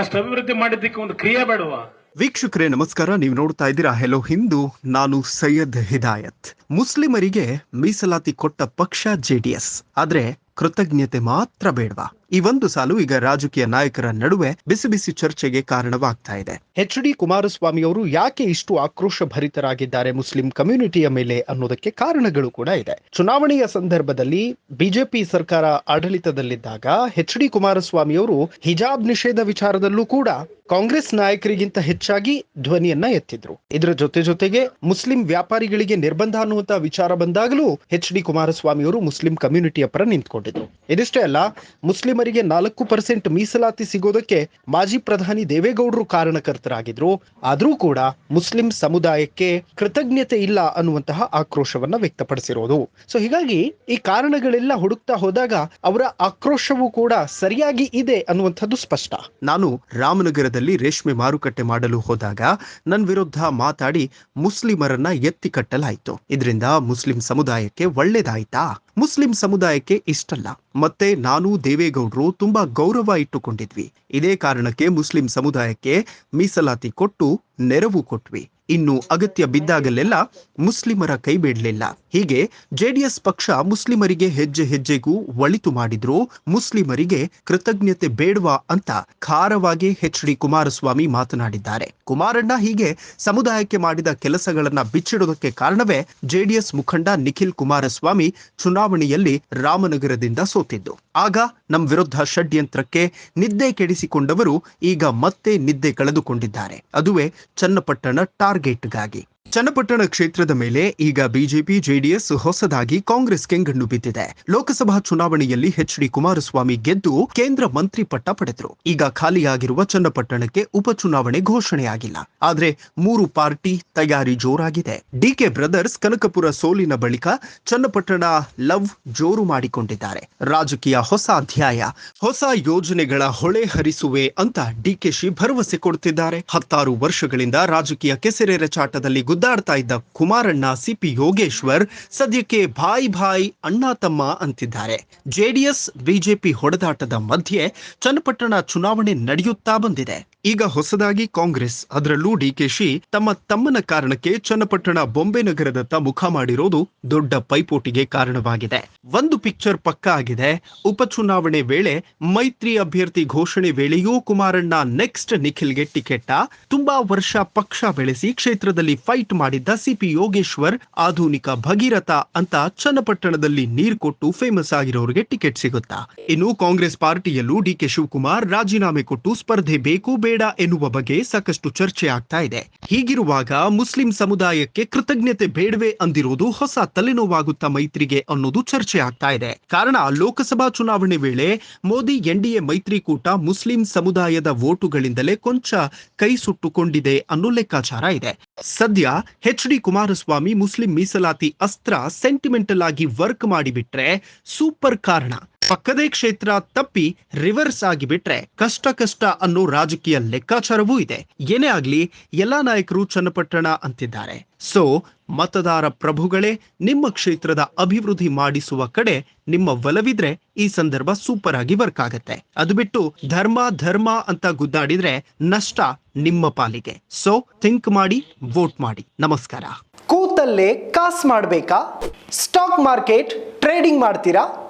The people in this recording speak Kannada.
ಅಷ್ಟು ಅಭಿವೃದ್ಧಿ ಮಾಡಿದ್ದಕ್ಕೆ ಒಂದು ಕ್ರಿಯೆ ಬೇಡವಾ? ವೀಕ್ಷಕರೇ, ನಮಸ್ಕಾರ. ನೀವು ನೋಡ್ತಾ ಇದ್ದೀರಾ ಹೆಲೋ ಹಿಂದೂ ನಾನು ಸೈಯದ್ ಹಿದಾಯತ್. ಮುಸ್ಲಿಮರಿಗೆ ಮೀಸಲಾತಿ ಕೊಟ್ಟ ಪಕ್ಷ ಜೆಡಿಎಸ್ ಆದ್ರೆ ಕೃತಜ್ಞತೆ ಮಾತ್ರ ಬೇಡವಾ? ಈ ಒಂದು ಸಾಲು ಈಗ ರಾಜಕೀಯ ನಾಯಕರ ನಡುವೆ ಬಿಸಿ ಬಿಸಿ ಚರ್ಚೆಗೆ ಕಾರಣವಾಗ್ತಾ ಇದೆ. ಎಚ್ ಡಿ ಕುಮಾರಸ್ವಾಮಿ ಅವರು ಯಾಕೆ ಇಷ್ಟು ಆಕ್ರೋಶ ಭರಿತರಾಗಿದ್ದಾರೆ ಮುಸ್ಲಿಂ ಕಮ್ಯುನಿಟಿಯ ಮೇಲೆ ಅನ್ನೋದಕ್ಕೆ ಕಾರಣಗಳು ಕೂಡ ಇದೆ. ಚುನಾವಣೆಯ ಸಂದರ್ಭದಲ್ಲಿ ಬಿಜೆಪಿ ಸರ್ಕಾರ ಆಡಳಿತದಲ್ಲಿದ್ದಾಗ ಎಚ್ ಡಿ ಕುಮಾರಸ್ವಾಮಿ ಅವರು ಹಿಜಾಬ್ ನಿಷೇಧ ವಿಚಾರದಲ್ಲೂ ಕೂಡ ಕಾಂಗ್ರೆಸ್ ನಾಯಕರಿಗಿಂತ ಹೆಚ್ಚಾಗಿ ಧ್ವನಿಯನ್ನ ಎತ್ತಿದ್ರು. ಇದರ ಜೊತೆ ಜೊತೆಗೆ ಮುಸ್ಲಿಂ ವ್ಯಾಪಾರಿಗಳಿಗೆ ನಿರ್ಬಂಧ ಅನ್ನುವಂತ ವಿಚಾರ ಬಂದಾಗಲೂ ಎಚ್ ಡಿ ಕುಮಾರಸ್ವಾಮಿ ಅವರು ಮುಸ್ಲಿಂ ಕಮ್ಯುನಿಟಿಯ ಪರ ನಿಂತ್ಕೊಂಡಿದ್ರು. ಇದಿಷ್ಟೇ ಅಲ್ಲ, ಮುಸ್ಲಿಮರಿಗೆ ನಾಲ್ಕು ಪರ್ಸೆಂಟ್ ಮೀಸಲಾತಿ ಸಿಗೋದಕ್ಕೆ ಮಾಜಿ ಪ್ರಧಾನಿ ದೇವೇಗೌಡರು ಕಾರಣಕರ್ತರಾಗಿದ್ರು. ಆದ್ರೂ ಕೂಡ ಮುಸ್ಲಿಂ ಸಮುದಾಯಕ್ಕೆ ಕೃತಜ್ಞತೆ ಇಲ್ಲ ಅನ್ನುವಂತಹ ಆಕ್ರೋಶವನ್ನ ವ್ಯಕ್ತಪಡಿಸಿರೋದು. ಸೊ ಹೀಗಾಗಿ ಈ ಕಾರಣಗಳೆಲ್ಲ ಹುಡುಕ್ತಾ ಹೋದಾಗ ಅವರ ಆಕ್ರೋಶವೂ ಕೂಡ ಸರಿಯಾಗಿ ಇದೆ ಅನ್ನುವಂಥದ್ದು ಸ್ಪಷ್ಟ. ನಾನು ರಾಮನಗರದಲ್ಲಿ ರೇಷ್ಮೆ ಮಾರುಕಟ್ಟೆ ಮಾಡಲು ಹೋದಾಗ ನನ್ನ ವಿರುದ್ಧ ಮಾತಾಡಿ ಮುಸ್ಲಿಮರನ್ನ ಎತ್ತಿ ಕಟ್ಟಲಾಯಿತು. ಇದರಿಂದ ಮುಸ್ಲಿಂ ಸಮುದಾಯಕ್ಕೆ ಒಳ್ಳೇದಾಯ್ತಾ? ಮುಸ್ಲಿಂ ಸಮುದಾಯಕ್ಕೆ ಇಷ್ಟಲ್ಲ. ಮತ್ತೆ ನಾನು ದೇವೇಗೌಡರು ತುಂಬಾ ಗೌರವ ಇಟ್ಟುಕೊಂಡಿದ್ವಿ. ಇದೇ ಕಾರಣಕ್ಕೆ ಮುಸ್ಲಿಂ ಸಮುದಾಯಕ್ಕೆ ಮೀಸಲಾತಿ ಕೊಟ್ಟು ನೆರವು ಕೊಟ್ವಿ. ಇನ್ನು ಅಗತ್ಯ ಬಿದ್ದಾಗಲೆಲ್ಲ ಮುಸ್ಲಿಮರ ಕೈ ಬಿಡಲಿಲ್ಲ. ಹೀಗೆ ಜೆಡಿಎಸ್ ಪಕ್ಷ ಮುಸ್ಲಿಮರಿಗೆ ಹೆಜ್ಜೆ ಹೆಜ್ಜೆಗೂ ಒಳಿತು ಮಾಡಿದ್ರು ಮುಸ್ಲಿಮರಿಗೆ ಕೃತಜ್ಞತೆ ಬೇಡವಾ ಅಂತ ಖಾರವಾಗಿ ಎಚ್ ಡಿ ಕುಮಾರಸ್ವಾಮಿ ಮಾತನಾಡಿದ್ದಾರೆ. ಕುಮಾರಣ್ಣ ಹೀಗೆ ಸಮುದಾಯಕ್ಕೆ ಮಾಡಿದ ಕೆಲಸಗಳನ್ನ ಬಿಚ್ಚಿಡೋದಕ್ಕೆ ಕಾರಣವೇ ಜೆಡಿಎಸ್ ಮುಖಂಡ ನಿಖಿಲ್ ಕುಮಾರಸ್ವಾಮಿ ಚುನಾವಣೆಯಲ್ಲಿ ರಾಮನಗರದಿಂದ ಸೋತಿದ್ದು. ಆಗ ನಮ್ ವಿರುದ್ಧ ಷಡ್ಯಂತ್ರಕ್ಕೆ ನಿದ್ದೆ ಕೆಡಿಸಿಕೊಂಡವರು ಈಗ ಮತ್ತೆ ನಿದ್ದೆ ಕಳೆದುಕೊಂಡಿದ್ದಾರೆ. ಅದುವೇ ಚನ್ನಪಟ್ಟಣ ಟಾರ್ಗೆಟ್ಗಾಗಿ ಚನ್ನಪಟ್ಟಣ ಕ್ಷೇತ್ರದ ಮೇಲೆ ಈಗ ಬಿಜೆಪಿ, ಜೆಡಿಎಸ್ ಹೊಸದಾಗಿ ಕಾಂಗ್ರೆಸ್ ಕೆಂಗಣ್ಣು ಬಿದ್ದಿದೆ. ಲೋಕಸಭಾ ಚುನಾವಣೆಯಲ್ಲಿ ಎಚ್ ಡಿ ಕುಮಾರಸ್ವಾಮಿ ಗೆದ್ದು ಕೇಂದ್ರ ಮಂತ್ರಿ ಪಟ್ಟ ಪಡೆದರು. ಈಗ ಖಾಲಿಯಾಗಿರುವ ಚನ್ನಪಟ್ಟಣಕ್ಕೆ ಉಪಚುನಾವಣೆ ಘೋಷಣೆಯಾಗಿಲ್ಲ. ಆದರೆ ಮೂರು ಪಾರ್ಟಿ ತಯಾರಿ ಜೋರಾಗಿದೆ. ಡಿಕೆ ಬ್ರದರ್ಸ್ ಕನಕಪುರ ಸೋಲಿನ ಬಳಿಕ ಚನ್ನಪಟ್ಟಣ ಲವ್ ಜೋರು ಮಾಡಿಕೊಂಡಿದ್ದಾರೆ. ರಾಜಕೀಯ ಹೊಸ ಅಧ್ಯಾಯ, ಹೊಸ ಯೋಜನೆಗಳ ಹೊಳೆ ಹರಿಸುವೆ ಅಂತ ಡಿಕೆಶಿ ಭರವಸೆ ಕೊಡುತ್ತಿದ್ದಾರೆ ಹತ್ತಾರು ವರ್ಷಗಳಿಂದ ರಾಜಕೀಯ ಕೆಸರೆರಚಾಟದಲ್ಲಿ ಗುದ್ದಾಡ್ತಾ ಇದ್ದ ಕುಮಾರಣ್ಣ ಸಿಪಿ ಯೋಗೇಶ್ವರ್ ಸದ್ಯಕ್ಕೆ ಭಾಯ್ ಭಾಯ್ ಅಣ್ಣ ತಮ್ಮ ಅಂತಿದ್ದಾರೆ. ಜೆಡಿಎಸ್, ಬಿಜೆಪಿ ಹೊಡೆದಾಟದ ಮಧ್ಯೆ ಚನ್ನಪಟ್ಟಣ ಚುನಾವಣೆ ನಡೆಯುತ್ತಾ ಬಂದಿದೆ. ಈಗ ಹೊಸದಾಗಿ ಕಾಂಗ್ರೆಸ್ ಅದರಲ್ಲೂ ಡಿಕೆಶಿ ತಮ್ಮ ತಮ್ಮನ ಕಾರಣಕ್ಕೆ ಚನ್ನಪಟ್ಟಣ ಬೊಂಬೆ ನಗರದತ್ತ ಮುಖ ಮಾಡಿರೋದು ದೊಡ್ಡ ಪೈಪೋಟಿಗೆ ಕಾರಣವಾಗಿದೆ. ಒಂದು ಪಿಕ್ಚರ್ ಪಕ್ಕ ಆಗಿದೆ. ಉಪಚುನಾವಣೆ ವೇಳೆ ಮೈತ್ರಿ ಅಭ್ಯರ್ಥಿ ಘೋಷಣೆ ವೇಳೆಯೂ ಕುಮಾರಣ್ಣ ನೆಕ್ಸ್ಟ್ ನಿಖಿಲ್ಗೆ ಟಿಕೆಟ್ ತುಂಬಾ ವರ್ಷ ಪಕ್ಷ ಬೆಳೆಸಿ ಕ್ಷೇತ್ರದಲ್ಲಿ ಫೈಟ್ ಮಾಡಿದ್ದ ಸಿಪಿ ಯೋಗೇಶ್ವರ್, ಆಧುನಿಕ ಭಗೀರಥ ಅಂತ ಚನ್ನಪಟ್ಟಣದಲ್ಲಿ ನೀರ್ ಕೊಟ್ಟು ಫೇಮಸ್ ಆಗಿರೋರಿಗೆ ಟಿಕೆಟ್ ಸಿಗುತ್ತಾ? ಇನ್ನು ಕಾಂಗ್ರೆಸ್ ಪಾರ್ಟಿಯಲ್ಲೂ ಡಿಕೆ ಶಿವಕುಮಾರ್ ರಾಜೀನಾಮೆ ಕೊಟ್ಟು ಸ್ಪರ್ಧೆ ಬೇಕು, ಬೇಡ ಎನ್ನುವ ಬಗ್ಗೆ ಸಾಕಷ್ಟು ಚರ್ಚೆ ಆಗ್ತಾ ಇದೆ. ಹೀಗಿರುವಾಗ ಮುಸ್ಲಿಂ ಸಮುದಾಯಕ್ಕೆ ಕೃತಜ್ಞತೆ ಬೇಡವೆ ಅಂದಿರೋದು ಹೊಸ ತಲೆನೋವಾಗುತ್ತಾ ಮೈತ್ರಿಗೆ ಅನ್ನೋದು ಚರ್ಚೆ ಆಗ್ತಾ ಇದೆ. ಕಾರಣ ಲೋಕಸಭಾ ಚುನಾವಣೆ ವೇಳೆ ಮೋದಿ ಎನ್ಡಿಎ ಮೈತ್ರಿಕೂಟ ಮುಸ್ಲಿಂ ಸಮುದಾಯದ ವೋಟುಗಳಿಂದಲೇ ಕೊಂಚ ಕೈ ಸುಟ್ಟುಕೊಂಡಿದೆ ಅನ್ನೋ ಲೆಕ್ಕಾಚಾರ ಇದೆ. ಸದ್ಯ ಎಚ್ ಡಿ ಕುಮಾರಸ್ವಾಮಿ ಮುಸ್ಲಿಂ ಮೀಸಲಾತಿ ಅಸ್ತ್ರ ಸೆಂಟಿಮೆಂಟಲ್ ಆಗಿ ವರ್ಕ್ ಮಾಡಿಬಿಟ್ರೆ ಸೂಪರ್ ಕಾರಣ. ಪಕ್ಕದೇ ಕ್ಷೇತ್ರ ತಪ್ಪಿ ರಿವರ್ಸ್ ಆಗಿ ಬಿಟ್ರೆ ಕಷ್ಟ ಕಷ್ಟ ಅನ್ನೋ ರಾಜಕೀಯ ಲೆಕ್ಕಾಚಾರವೂ ಇದೆ. ಏನೇ ಆಗ್ಲಿ, ಎಲ್ಲಾ ನಾಯಕರು ಚನ್ನಪಟ್ಟಣ ಅಂತಿದ್ದಾರೆ. ಸೊ ಮತದಾರ ಪ್ರಭುಗಳೇ, ನಿಮ್ಮ ಕ್ಷೇತ್ರದ ಅಭಿವೃದ್ಧಿ ಮಾಡಿಸುವ ಕಡೆ ನಿಮ್ಮ ಒಲವಿದ್ರೆ ಈ ಸಂದರ್ಭ ಸೂಪರ್ ಆಗಿ ವರ್ಕ್ ಆಗತ್ತೆ. ಅದು ಬಿಟ್ಟು ಧರ್ಮ ಧರ್ಮ ಅಂತ ಗುದ್ದಾಡಿದ್ರೆ ನಷ್ಟ ನಿಮ್ಮ ಪಾಲಿಗೆ. ಸೊ ಥಿಂಕ್ ಮಾಡಿ ವೋಟ್ ಮಾಡಿ. ನಮಸ್ಕಾರ. ಕೂತಲ್ಲೇ ಕಾಸ್ ಮಾಡಬೇಕಾ? ಸ್ಟಾಕ್ ಮಾರ್ಕೆಟ್ ಟ್ರೇಡಿಂಗ್ ಮಾಡ್ತೀರಾ?